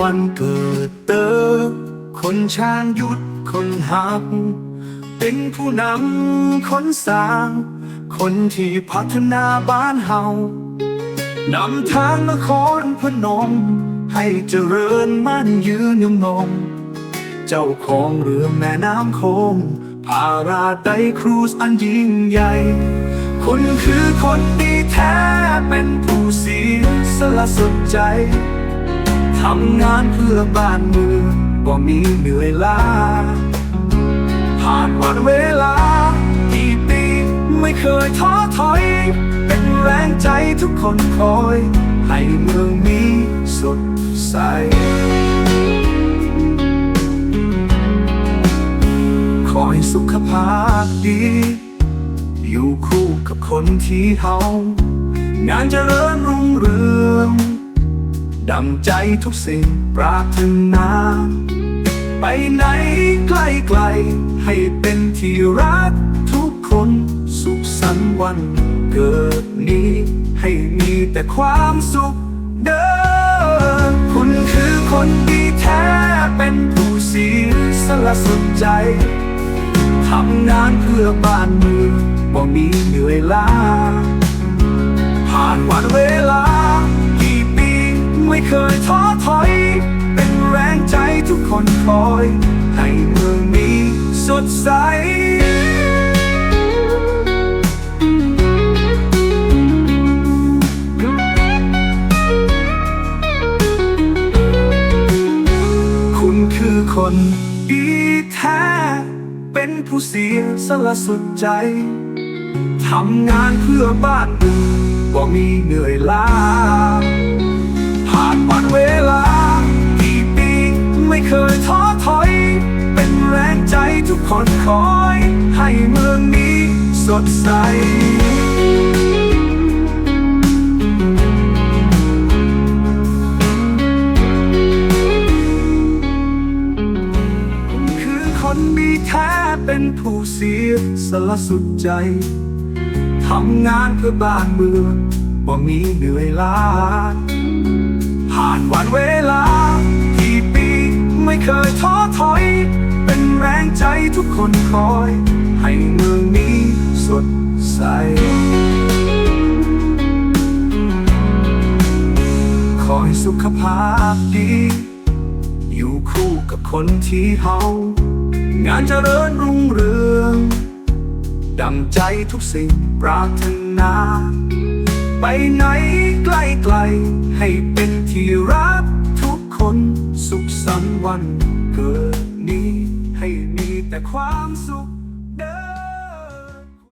วันเกิดเตอคนช้างยุดคนหัก เป็นผู้นำคนสร้าง คนที่พัฒนาบ้านเฮานำทางนครพนม ให้เจริญมั่นยืนยงนงเจ้าของเรือแม่น้ำโคงพาราไดครูซอันยิ่งใหญ่คุณคือคนดีแท้เป็นผู้เสียสละสุดใจ ทำงานเพื่อบ้านเมืองก็มีเหนื่อยล้า ผ่านวันเวลากี่ปีไม่เคยท้อถอย เป็นแรงใจทุกคนคอย ให้เมืองมีสดใสขอให้สุขภาพดี อยู่คู่กับคนที่เฮางานเจริญรุ่งเรือง ดังใจทุกสิ่งปรารถนาไปไหนไกลไกล ให้เป็นที่รักทุกคนสุขสันต์วันเกิดนี้ ให้มีแต่ความสุขเด้อคุณคือคนดีแท้เป็นผู้เสียสละสุดใจทำงานเพื่อบ้านเมืองบ่มีเหนื่อยล้าผ่านวันเวลา เคยท้อถอย เป็นแรงใจทุกคนคอย ให้เมืองนี้สดใสคุณคือคนดีแท้ เป็นผู้เสียสละสุดใจ ทำงานเพื่อบ้านเมืองก็มีเหนื่อยล้าานเวลากี่ปีไม่เคยท้อถอย เป็นแรงใจทุกคนคอย ให้เมืองนี้สดใสคุณคือคนมีแท้เป็นผู้เสียสละสุดใจ ทำงานเพื่อบ้านเมืองบ่มีเหนื่อยล้า ผ่านวันเวลากี่ปีไม่เคยท้อถอย เป็นแรงใจทุกคนคอย ให้เมืองนี้สดใสขอให้สุขภาพดี อยู่คู่กับคนที่เฮางานเจริญรุ่งเรือง ดังใจทุกสิ่งปรารถนา ไปไหนไกลไกลให้เป็น ที่รักทุกคนสุขสันต์วันเกิดนี้ให้มีแต่ความสุข